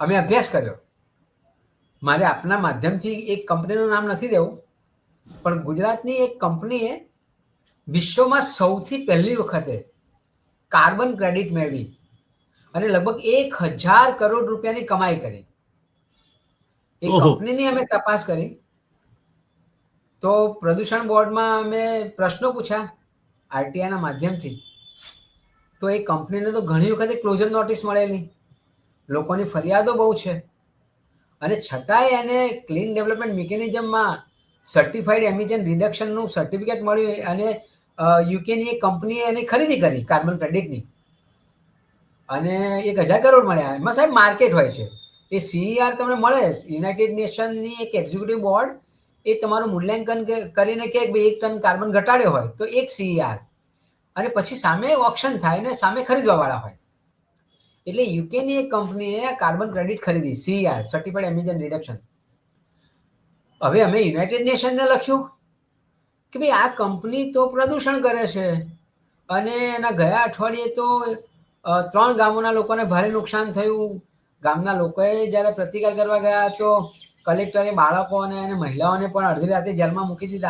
અમે અભ્યાસ કર્યો. મારે આપના માધ્યમથી એક કંપનીનું નામ નથી દેવું પણ ગુજરાતની એક કંપનીએ વિશ્વમાં સૌથી પહેલી વખતે કાર્બન ક્રેડિટ મેળવી અને લગભગ એક હજાર કરોડ રૂપિયાની કમાઈ કરી. એ કંપનીની અમે તપાસ કરી. તો પ્રદૂષણ બોર્ડમાં અમે પ્રશ્નો પૂછ્યા આરટીઆઈના માધ્યમથી. તો એ કંપનીને તો ઘણી વખતે ક્લોઝર નોટિસ મળેલી. લોકોની ફરિયાદો બહુ છે. અને છતાંય એને ક્લીન ડેવલપમેન્ટ મિકેનિઝમમાં સર્ટિફાઈડ એમિજન રિડક્શનનું સર્ટિફિકેટ મળ્યું અને યુકેની એક કંપનીએ એની ખરીદી કરી કાર્બન ક્રેડિટની અને એક હજાર કરોડ મળ્યા. એમાં સાહેબ માર્કેટ હોય છે. એ સીઈઆર તમને મળે. યુનાઇટેડ નેશનની એક એક્ઝિક્યુટિવ બોર્ડ એ તમારું મૂલ્યાંકન કરીને કે એક ટન કાર્બન ઘટાડ્યો હોય તો એક સીઈઆર અને પછી સામે ઓપ્શન થાય ને સામે ખરીદવાવાળા હોય. એટલે યુકેની એક કંપનીએ કાર્બન ક્રેડિટ ખરીદી સીઆર સર્ટિફાઈડ એમિજન રિડક્શન હવે અમે યુનાઇટેડ નેશનને લખ્યું કે ભાઈ આ કંપની તો પ્રદૂષણ કરે છે અને એના ગયા અઠવાડિયે તો ત્રણ ગામોના લોકોને ભારે નુકસાન થયું. ગામના લોકોએ જ્યારે પ્રતિકાર કરવા ગયા તો કલેક્ટરે બાળકો અને મહિલાઓને પણ અડધી રાતે જેલમાં મૂકી દીધા.